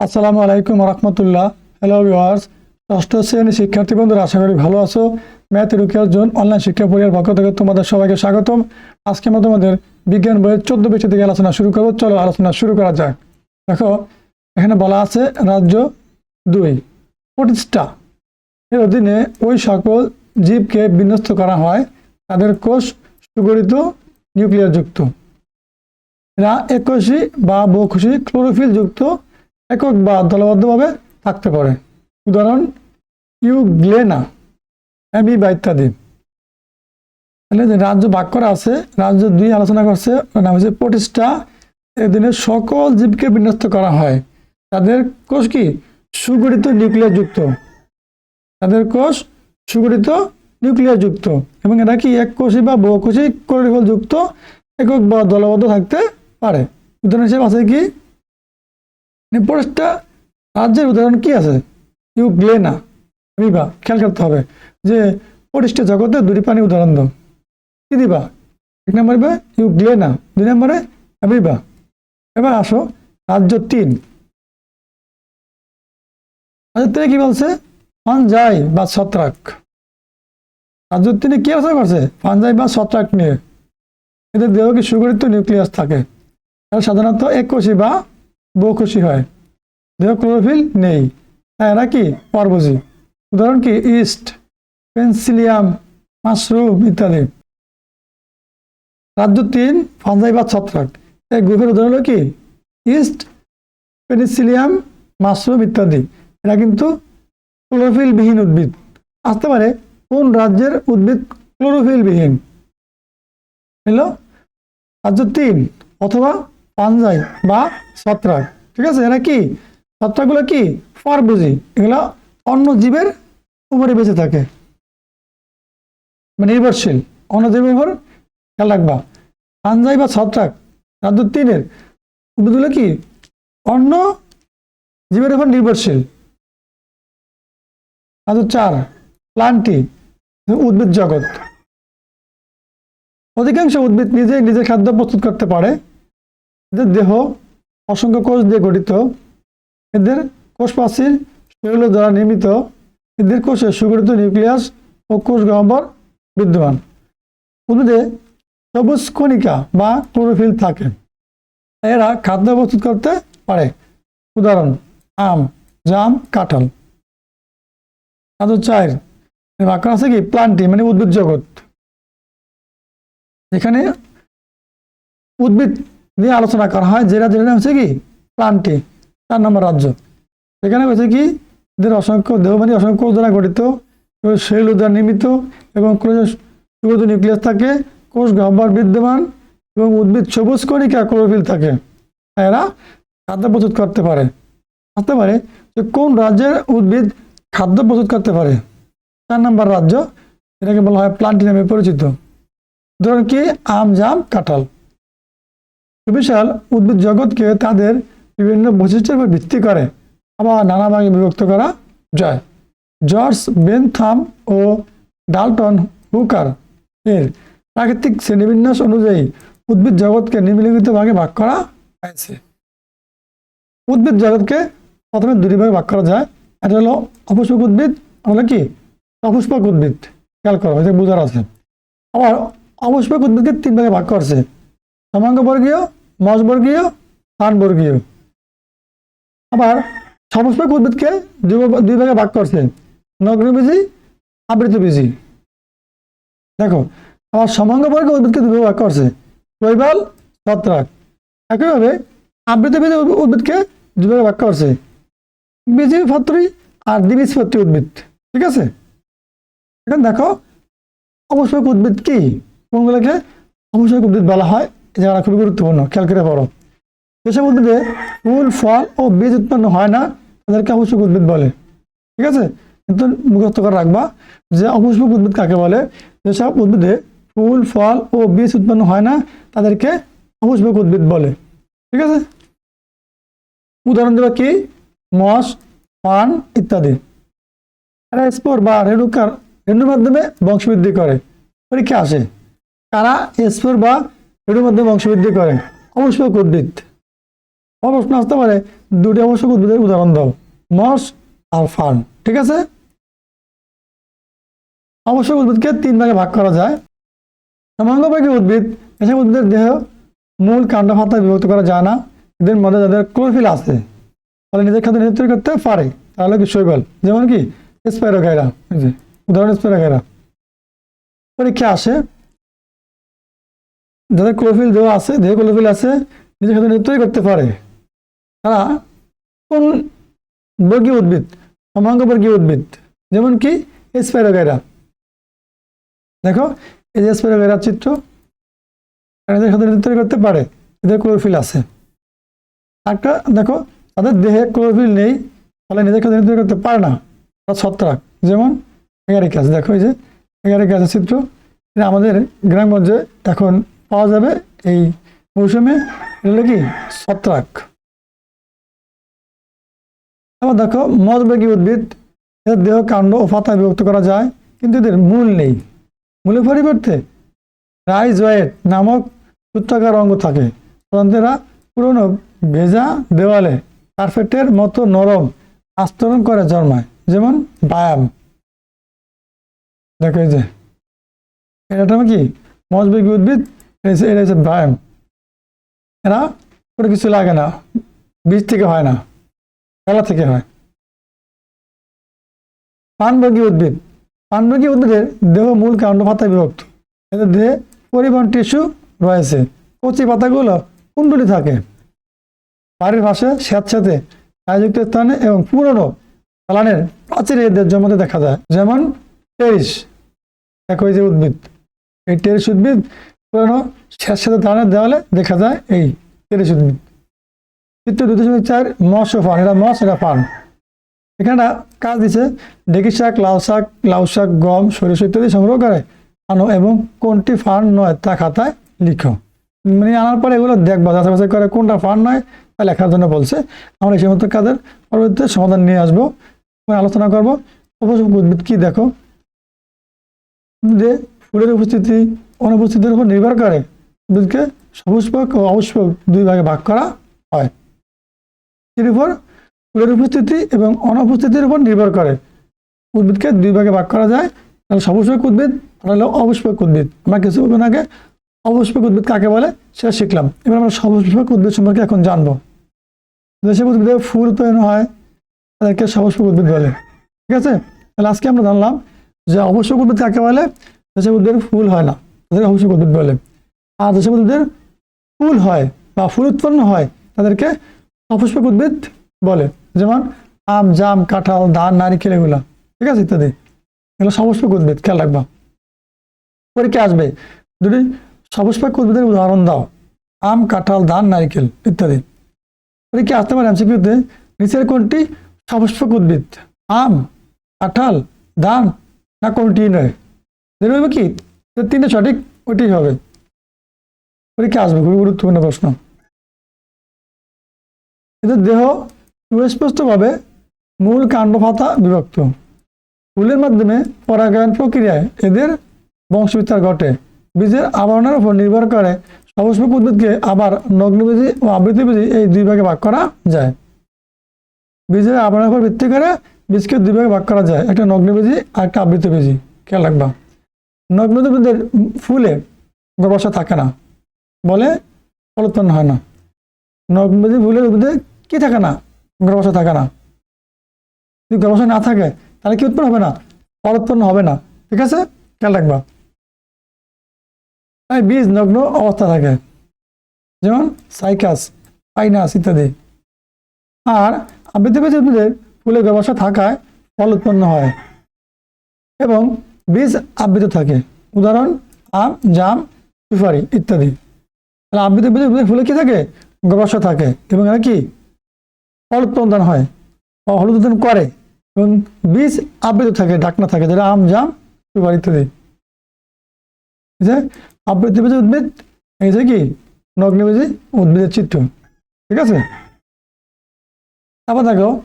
আসসালামু আলাইকুম রহমতুল্লাহ। Hello viewers ষষ্ঠ শ্রেণি শিক্ষার্থী বন্ধুরা, আশা করি ভালো আছো। ম্যাথ রুকিয়ার জোন অনলাইন শিক্ষা পরিবার পক্ষ থেকে তোমাদের সবাইকে স্বাগতম। আজকে আমরা তোমাদের বিজ্ঞান বইয়ের চোদ্দ পৃষ্ঠ থেকে আলোচনা শুরু করব। চলো আলোচনা শুরু করা যাক। দেখো, এখানে বলা আছে রাজ্য দুই, প্রতিষ্ঠা। এর অধীনে ওই সকল জীবকে বিন্যস্ত করা হয়, তাদের কোষ সুগঠিত নিউক্লিয়ার যুক্ত এরা এককোষী বা বহুকোষী ক্লোরোফিল যুক্ত একক বা দলবদ্ধভাবে থাকতে পারে। উদাহরণ, ইউগ্লেনা অ্যামিবা ইত্যাদি তাহলে যে রাজ্য ভাগ করা আছে, রাজ্য দুই আলোচনা করছে নাম হচ্ছে প্রতিষ্ঠা এদিনে সকল জীবকে বিন্যস্ত করা হয়। তাদের কোষ কি? সুগঠিত নিউক্লিয়ার যুক্ত। তাদের কোষ সুগঠিত নিউক্লিয়ার যুক্ত। এবং এরা কি এক কোষী বা বহুকোষী ক্লোরোফিল যুক্ত, একক বা দলবদ্ধ থাকতে পারে। উদাহরণ হিসেবে আছে কি? প্রতিষ্ঠা রাজ্যের উদাহরণ কি আছে? ইউগ্লেনা বিবা খেয়াল করতে হবে যে প্রতিষ্ঠা জগতে দুটি প্রাণী উদাহরণ দাও। কি দিবা? এক নম্বরে বা ইউগ্লেনা দুই নম্বরে অ্যামিবা এবার আসো, রাজ্য তিন। রাজ্য তিনে কি বলছে? ফানজাই বা ছত্রাক। রাজ্য তিনে কি আলোচনা করছে? ফানজাই বা ছত্রাক নিয়ে। এদের দেহ কি সুগঠিত নিউক্লিয়াস থাকে? সাধারণত এককোষী বা বহুকোষী হয়। দেহ ক্লোরোফিল নেই। তাই এরা কি উদাহরণ কি? ইস্ট, পেন্সিলিয়াম, মাশরুম ইত্যাদি। রাজ্য তিন, ফানজাই বা ছত্রাক। এই গ্রুপের উদাহরণ কি? ইস্ট, পেনিসিলিয়াম, মাশরুম ইত্যাদি। এরা কিন্তু ক্লোরোফিল বিহীন উদ্ভিদ। আসতে পারে, কোন রাজ্যের উদ্ভিদ ক্লোরোফিল বিহীন হলো রাজ্য তিন, অথবা পাঞ্জাই বা ছত্রাক, ঠিক আছে? এরা কি? ছত্রাকগুলো কি? পরভোজী এগুলো অন্য জীবের উপরে বেঁচে থাকে। মানে নির্ভরশীল। অন্য জীবের উপর খেয়াল রাখবা। পাঞ্জাই বা ছত্রাক, রাজ্য তিনের উদ্ভিদগুলো কি? অন্য জীবের উপর নির্ভরশীল। রাজ্য চার, প্লান্টি, উদ্ভিদ জগৎ। অধিকাংশ উদ্ভিদ নিজে নিজের খাদ্য প্রস্তুত করতে পারে। এদের দেহ অসংখ্য কোষ দিয়ে গঠিত। এদের কোষ প্রাচীর সেগুলো দ্বারা নির্মিত। এদের কোষে সুগঠিত নিউক্লিয়াস ও কোষ গহ্বর বিদ্যমান। উদ্ভিদে সবুজ কণিকা বা ক্লোরোফিল থাকে। এরা খাদ্য প্রস্তুত করতে পারে। উদাহরণ, আম, জাম, কাঁঠাল। আজ চায়ের বাক্য আছে কি? প্লান্টি মানে উদ্ভিদ জগৎ। এখানে উদ্ভিদ নিয়ে আলোচনা করা হয় যে রাজ্যের নাম হচ্ছে কি? প্লান্টি চার নম্বর রাজ্য। এখানে হচ্ছে কি? এদের অসংখ্য দেহমানি অসংখ্য দ্বারা গঠিত শৈল দ্বারা নির্মিত, এবং নিউক্লিয়াস থাকে, কোষ গহ্বর বিদ্যমান, এবং উদ্ভিদ সবুজ কণিকা ক্লোরোফিল থাকে। এরা খাদ্য প্রস্তুত করতে পারে। আসতে পারে যে কোন রাজ্যের উদ্ভিদ খাদ্য প্রস্তুত করতে পারে? চার নম্বর রাজ্য, এটাকে বলা হয় প্লান্টি নামে পরিচিত। ধরুন কি? আম, জাম, কাঁঠাল। বিশাল উদ্ভিদ জগৎকে তাদের বিভিন্ন বৈশিষ্ট্যের উপর ভিত্তি করে আবার নানা ভাগে বিভক্ত করা যায়। জর্জ বেনথাম ও ডালটন হুকার এর প্রাকৃতিক শ্রেণীবিন্যাস অনুযায়ী উদ্ভিদ জগৎকে নিম্নলিখিত ভাগে ভাগ করা হয়েছে। উদ্ভিদ জগৎকে প্রথমে দুটি ভাগে ভাগ করা যায়। এটা হলো অপুষ্পক উদ্ভিদ হলো কি? অপুষ্পক উদ্ভিদ। খেয়াল করো এটা বোঝার আছে। আবার অপুষ্পক উদ্ভিদকে তিন ভাগে ভাগ করছে। সমাঙ্গবর্গীয় মজবর্গীয় স্থানবর্গীয় আবার সপুষ্পক উদ্ভিদকে দুই ভাগে ভাগ করছে। নগ্নবীজি, আবৃতবীজি। দেখো, আবার সমাঙ্গবর্গ উদ্ভিদকে দুই ভাগে ভাগ করছে। শৈবাল ছত্রাক। একইভাবে আবৃতবীজি উদ্ভিদ- উদ্ভিদকে দুই ভাগে ভাগ করছে। বীজি পত্রী আর দ্বিবীজপত্রী উদ্ভিদ, ঠিক আছে? এখন দেখো অবশ্যই উদ্ভিদ কি? কোনগুলোকে অবশ্যই উদ্ভিদ বলা হয়? এই জায়গাটা খুবই গুরুত্বপূর্ণ, খেয়াল করে পড়ো। যেসব উদ্ভিদে ফুল, ফল ও বীজ উৎপন্ন হয় না, তাদেরকে অবশ্যক উদ্ভিদ বলে। ঠিক আছে? কিন্তু মুখস্থ করে রাখবা যে অপুষ্পক উদ্ভিদ কাকে বলে? যেসব উদ্ভিদে ফুল, ফল ও বীজ উৎপন্ন হয় না, তাদেরকে অপুষ্পক উদ্ভিদ বলে। ঠিক আছে? উদাহরণ দেবা কি? মস পান ইত্যাদি। এরা স্পোর বা রেণুকার রেণুর মাধ্যমে বংশবৃদ্ধি করে। পরীক্ষা আসে। কারা স্পোর বা রেণুর মাধ্যমে বংশবৃদ্ধি করে অপুষ্পক উদ্ভিদ আমার প্রশ্ন আসতে পারে, দুটি আবশ্যক উদ্ভিদের উদাহরণ দাও। মস আর ফার্ন, ঠিক আছে? আবশ্যক উদ্ভিদকে তিন ভাগে ভাগ করা যায়। সমাঙ্গভাগী উদ্ভিদ, এসব উদ্ভিদের দেহ মূল কাণ্ড পাতা বিভক্ত করা যায় না। এদের মধ্যে যাদের ক্লোরোফিল আছে ফলে নিজের খাদ্য নিজে তৈরি করতে পারে। তাহলে কি শৈবাল যেমন কি স্পাইরোগাইরা উদাহরণ স্পাইরোগাইরা পরীক্ষা আসে যাদের ক্লোরোফিল দেওয়া আছে, দেহে ক্লোরোফিল আছে, নিজের নিজে তৈরি করতে পারে। তারা কোন বর্গীয় উদ্ভিদ? সমাঙ্গবর্গীয় উদ্ভিদ। যেমন কি? স্পাইরোগাইরা দেখো, এই যে স্পাইরোগাইরার চিত্র এদের সাথে তৈরি করতে পারে এদের ক্লোরোফিল আছে। একটা, দেখো, তাদের দেহে ক্লোরোফিল নেই ফলে নিজের কাছে তৈরি করতে পারে না। তারা ছত্রাক, যেমন এগারিকাস দেখো, এই যে এগারিকাসের চিত্র আমাদের গ্রামগঞ্জে এখন পাওয়া যাবে এই মৌসুমে। এটা হলো কি? ছত্রাক। আবার দেখো মজবেগী উদ্ভিদ, এদের দেহ কাণ্ড ও পাতা বিভক্ত করা যায়, কিন্তু এদের মূল নেই। মূলের পরিবর্তে রাইজয়েড নামক সূত্রাকার অঙ্গ থাকে। সাধারণত পুরনো ভেজা দেওয়ালে কার্পেটের মতো নরম আস্তরণ করে জন্মায়, যেমন বায়াম। দেখো এই যে এটা কি? মজবেগী উদ্ভিদ এটা হচ্ছে- বায়াম এরা কোনো কিছু লাগে না। বীজ থেকে হয় না। খেলা থেকে হয়। পানভোগী উদ্ভিদ। পানভোগী উদ্ভিদের দেহ মূল কাণ্ড পাতায় বিভক্ত। এদের দেহে পরিবহন টিস্যু রয়েছে। কচি পাতাগুলো কুণ্ডলি থাকে। বাড়ির পাশে স্যাঁতস্যাঁতে ছায়াযুক্ত স্থানে এবং পুরনো চালানের প্রাচীর এদের জন্মতে দেখা যায়। যেমন টেরিস এই যে উদ্ভিদ। এই টেরিস উদ্ভিদ পুরনো স্যাঁতস্যাঁতে ধানের দেওয়ালে দেখা যায় এই টেরিস উদ্ভিদ। চিত্র দুই দশমিক চার মৎস্য ফান এটা মৎস্য এটা ফান এখানে কাজ দিছে ডেকি শাক, লাউ শাক লাউ শাক, গম, সরিষ ইত্যাদি সংগ্রহ করে আনো এবং কোনটি ফান নয় তা খাতায় লিখো। মানে আনার পরে এগুলো দেখব যাচাই করে কোনটা ফান নয় তা লেখার জন্য বলছে। আমরা সেই মতো কাজের পরবর্তীতে সমাধান নিয়ে আসব আলোচনা করব। অবশ্য উদ্ভিদ কি দেখো? যে ফুলের উপস্থিতি অনুপস্থিতির উপর নির্ভর করে উদ্ভিদকে সপুষ্পক ও অপুষ্পক দুই ভাগে ভাগ করা হয়। এর উপর ফুলের উপস্থিতি এবং অনুপস্থিতির উপর নির্ভর করে। উদ্ভিদকে দুই ভাগে ভাগ করা যায়। তাহলে সপুষ্পক উদ্ভিদ, আর হলো অপুষ্পক উদ্ভিদ। আমরা কিছুক্ষণ আগে অপুষ্পক উদ্ভিদ কাকে বলে সেটা শিখলাম। এবার আমরা সপুষ্পক উদ্ভিদ সম্পর্কে এখন জানব। যেসব উদ্ভিদে ফুল উৎপাদন হয়, তাদেরকে সপুষ্পক উদ্ভিদ বলে। ঠিক আছে? তাহলে আজকে আমরা জানলাম যে অবশ্যক উদ্ভিদ কাকে বলে? যেসব উদ্ভিদের ফুল হয় না। তাদেরকে অবশ্যক উদ্ভিদ বলে। আর যেসব উদ্ভিদের ফুল হয় বা ফুল উৎপন্ন হয়, তাদেরকে অপুষ্পক উদ্ভিদ বলে। যেমন আম, জাম, কাঁঠাল, ধান, নারিকেল এগুলো। ঠিক আছে ইত্যাদি। এগুলো সপুষ্পক উদ্ভিদ, খেয়াল রাখবা। পরীক্ষা আসবে? দুটি সপুষ্পক উদ্ভিদের উদাহরণ দাও। আম, কাঁঠাল, ধান, নারিকেল ইত্যাদি। পরীক্ষা আসতে পারে এমসিকিউতে নিচের কোনটি সপুষ্পক উদ্ভিদ? আম, কাঁঠাল, ধান না কোনটি নয়? হবে কি? তিনটে সঠিক, ওইটাই হবে। পরীক্ষা আসবে? খুবই গুরুত্বপূর্ণ প্রশ্ন। এদের দেহ সুস্পষ্টভাবে মূল কাণ্ড পাতা বিভক্ত। ফুলের মাধ্যমে পরাগায়ন প্রক্রিয়ায় এদের বংশবিস্তার ঘটে। বীজের আবরণের উপর নির্ভর করে সপুষ্পক উদ্ভিদকে আবার নগ্নবীজি ও আবৃতবীজি এই দুই ভাগে ভাগ করা যায়। বীজের আবরণের উপর ভিত্তি করে বীজকে দুই ভাগে ভাগ করা যায়। একটা নগ্নবীজি আর একটা আবৃতবীজি খেয়াল রাখবা। নগ্নবীজের ফুলে গর্ভাশয় থাকে না। বলে ফল উৎপন্ন হয় না। নগ্নবীজি ফুলের উদ্ভিদে কি থাকে না? গর্ভাশয় থাকে না। যদি গর্ভাশয় না থাকে, তাহলে কি উৎপন্ন হবে না? ফল হবে না। ঠিক আছে? খেয়াল রাখবা। তাই বীজ নগ্ন অবস্থা থাকে। যেমন সাইকাস, পাইনাস ইত্যাদি। আর আবৃত্তি উদ্ভিদের ফুলের গর্ভাশয় থাকায় ফল উৎপন্ন হয়। এবং বীজ আবৃত থাকে। উদাহরণ, আম, জাম, সুপারি ইত্যাদি। তাহলে আবৃত বীজ উদ্ভিদের ফুলে কি থাকে? গর্ভাশয় থাকে। এবং এরা কি? ফল উৎপাদন হয়। বা হলুদ উৎপাদন করে। এবং বীজ আবৃত থাকে, ঢাকনা থাকে, যেটা আম, জাম, সুপারি ইত্যাদি। এই যে আবৃত্তিবীজী উদ্ভিদ, এই যে কি? নগ্নবীজী উদ্ভিদের চিত্র। ঠিক আছে? তারপর দেখো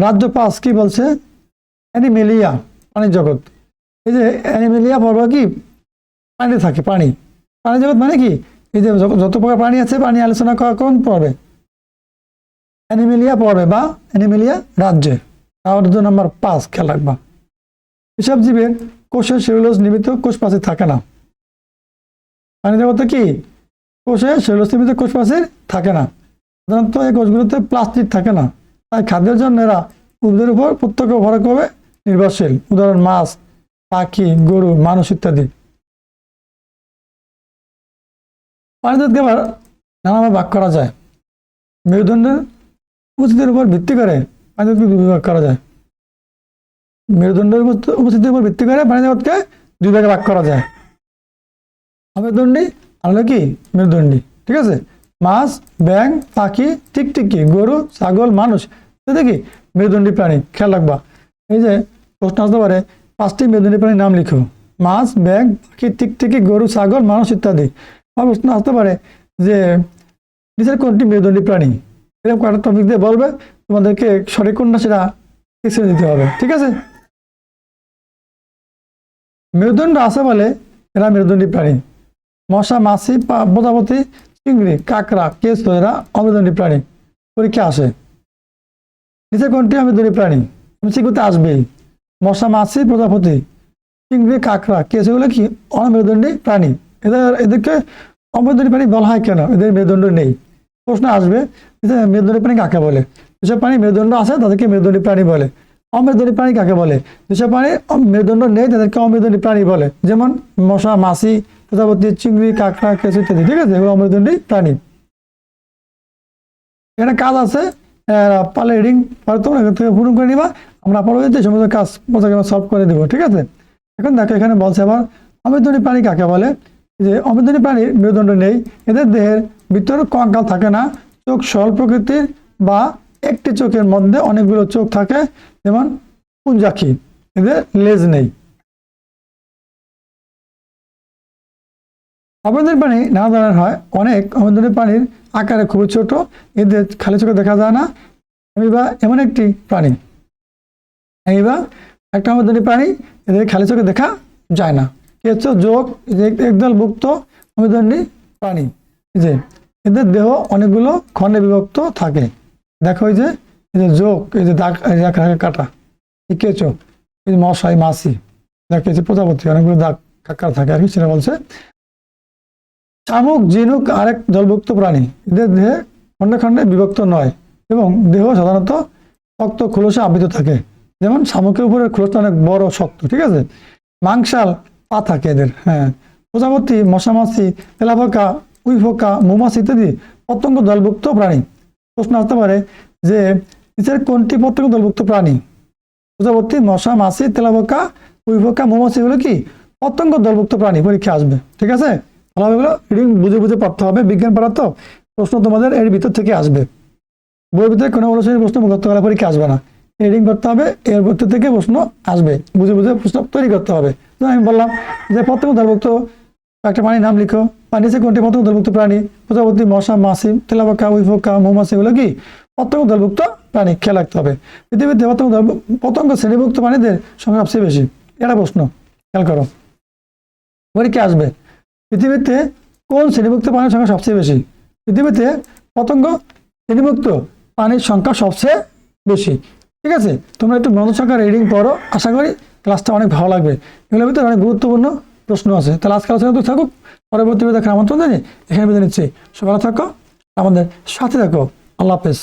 রাজ্য পাস কি বলছে? অ্যানিমেলিয়া প্রাণী জগৎ। এই যে অ্যানিমেলিয়া পর্ব কি? পানিতে থাকে, পানি। প্রাণী জগৎ মানে কি? এই যে যত প্রকার প্রাণী আছে প্রাণী আলোচনা করা কোন পর্বে? অ্যানিমেলিয়া পর্বে বা অ্যানিমেলিয়া রাজ্যে। তাহলে তো নাম্বার পাঁচ, খেয়াল রাখবা। এসব জীবের কোষের সেলুলোজ নিমিত্ত কোষ প্রাচীর থাকে না। পানিতে বলতে কি? কোষে সেলুলোজ নিমিত্ত কোষ প্রাচীর থাকে না। সাধারণত এই কোষগুলোতে প্লাস্টিক থাকে না। তাই খাদ্যের জন্য এরা উদ্ভিদের উপর প্রত্যক্ষ পরোক্ষভাবে নির্ভরশীল। উদাহরণ, মাছ পাখি, গরু, মানুষ ইত্যাদি। পানিদুধকে আবার নানাভাবে ভাগ করা যায়। মেরুদণ্ডের উপস্থিতির উপর ভিত্তি করে পানিদুধকে দুই ভাগ করা যায়। মেরুদণ্ডের উপস্থিতির উপর ভিত্তি করে পানিদুধকে দুই ভাগে ভাগ করা যায়। অমেরুদণ্ডী আর কি? মেরুদণ্ডী, ঠিক আছে? মাছ ব্যাং পাখি টিকটিকি গরু, ছাগল, মানুষ। কি? মেরুদণ্ডী প্রাণী। খেয়াল রাখবা। এই যে প্রশ্ন আসতে পারে পাঁচটি মেরুদণ্ডী প্রাণীর নাম লিখো। মাছ ব্যাং পাখি, টিকটিকি, গরু, ছাগল, মানুষ ইত্যাদি। বা প্রশ্ন আসতে পারে যে নিচের কোনটি মেরুদণ্ডী প্রাণী? এরকম কয়েকটা টপিক দিয়ে বলবে, তোমাদেরকে সঠিক কোনটা সেটা ফিক্সে দিতে হবে, ঠিক আছে? মেরুদণ্ড আছে বলে এরা মেরুদণ্ডী প্রাণী। মশা পা- প্রজাপতি, চিংড়ি, কাঁকড়া, কেঁচো, এরা অমেরুদণ্ডী প্রাণী। পরীক্ষা আসে। নিচে কোনটি অমেরুদণ্ডী প্রাণী? সিগুতে আসবেই। মশা, মাছি, প্রজাপতি, চিংড়ি, কাঁকড়া, কেঁচো এগুলো কি অমেরুদণ্ডী প্রাণী? এদের, এদেরকে অমেরুদণ্ডী প্রাণী বলা হয় কেন? এদের মেরুদণ্ড নেই। প্রশ্ন আসবে মেরুদণ্ডী প্রাণী কাকে বলে? যেসব প্রাণী মেরুদণ্ড আছে, তাদেরকে মেরুদণ্ডী প্রাণী বলে। অমেরুদণ্ডী প্রাণী কাকে বলে? যেসব প্রাণী মেরুদণ্ড নেই, তাদেরকে অমেরুদণ্ডী প্রাণী বলে। যেমন মশা, মাছি, প্রজাপতি, চিংড়ি, কাঁকড়া, কেঁচো ইত্যাদি, ঠিক আছে? এগুলো অমেরুদণ্ডী প্রাণী। এখানে কাজ আছে পালে রিডিং পরে তোমরা এখান থেকে পূরণ করে নিবা। আমরা পরবর্তীতে সমস্ত কাজ সলভ করে দেবো, ঠিক আছে? এখন দেখো, এখানে বলছে আবার অমেরুদণ্ডী প্রাণী কাকে বলে? যে অমেরুদণ্ডী প্রাণীর মেরুদণ্ড নেই, এদের দেহের ভিতর কঙ্কাল থাকে না, চোখ সরল প্রকৃতির বা একটি চোখের মধ্যে অনেকগুলো চোখ থাকে, যেমন পুঞ্জাক্ষী, এদের লেজ নেই। অমেরুদণ্ডী প্রাণী নানা ধরনের হয়, অনেক অমেরুদণ্ডী প্রাণীর আকারে খুবই ছোট, এদের খালি চোখে দেখা যায় না অ্যামিবা এমন একটি প্রাণী। অ্যামিবা একটা অমেরুদণ্ডী প্রাণী এদের খালি চোখে দেখা যায় না। কেঁচো যোগ এই যে একদল ভুক্ত অমেরুদণ্ডী প্রাণী যে, এদের দেহ অনেকগুলো খণ্ডে বিভক্ত থাকে। দেখো যে, এই যে যোগ, এই যে দাগ কাটা। এই কেঁচো এই যে মশাই মাছি দেখো এই যে প্রজাপতি, অনেকগুলো দাগ কাকা থাকে। আর কি সেটা বলছে? শামুক, ঝিনুক, আরেক জলভুক্ত প্রাণী। এদের দেহে খণ্ডে খণ্ডে বিভক্ত নয় এবং দেহ সাধারণত শক্ত খোলসে আবৃত থাকে। যেমন শামুকের উপরে খোলসটা অনেক বড় শক্ত, ঠিক আছে? মাংসাল পা থাকে এদের হ্যাঁ। প্রজাপতি, মশামাছি, তেলাপোকা, উইফোকা, মৌমাছি ইত্যাদি পতঙ্গ দলভুক্ত প্রাণী। প্রশ্ন আসতে পারে যে, নিচের কোনটি পতঙ্গ দলভুক্ত প্রাণী? প্রজাপতি মশা মাছি তেলাপোকা, উইফোকা, মৌমাছি এগুলো কি পতঙ্গ দলভুক্ত প্রাণী? পরীক্ষা আসবে, ঠিক আছে? ভালোভাবে এগুলো, রিডিং বুঝে বুঝে পড়তে হবে, বিজ্ঞান পড়া তো। প্রশ্ন তোমাদের এর ভিতর থেকে আসবে। বইয়ের ভিতরে কোনো অনুসারী প্রশ্ন মুখস্থ করা পরীক্ষা আসবে না। রিডিং করতে হবে, এর ভিতর থেকে প্রশ্ন আসবে। বুঝে বুঝে প্রশ্ন তৈরি করতে হবে। যেমন আমি বললাম যে পতঙ্গ দলভুক্ত একটা প্রাণীর নাম লিখো। নিচে কোনটি? প্রথম দলভুক্ত প্রাণী। প্রজাপতি, মশা, মাছি, তেলাপাকা, উইফোকা, মৌমাছি এগুলো কি? পতঙ্গ দলভুক্ত প্রাণী। খেয়াল রাখতে হবে। পৃথিবীতে দল পতঙ্গ শ্রেণীভুক্ত প্রাণীদের সংখ্যা সবচেয়ে বেশি। এটা প্রশ্ন। খেয়াল করো। পরীক্ষা আসবে। পৃথিবীতে কোন শ্রেণীভুক্ত প্রাণীর সংখ্যা সবচেয়ে বেশি? পৃথিবীতে পতঙ্গ শ্রেণীভুক্ত প্রাণীর সংখ্যা সবচেয়ে বেশি। ঠিক আছে? তোমরা একটু মনোযোগ সংখ্যা রিডিং পড়ো। আশা করি ক্লাসটা অনেক ভালো লাগবে। এগুলোর ভিতরে অনেক গুরুত্বপূর্ণ প্রশ্ন আছে। তাহলে আজকে আলোচনা তো থাকুক। পরবর্তী দেখার আমন্ত্রণ জানি এখানে বেঁধে নিচ্ছি। সকালে থাকো। আমাদের সাথে থাকো। আল্লাহ হাফেজ।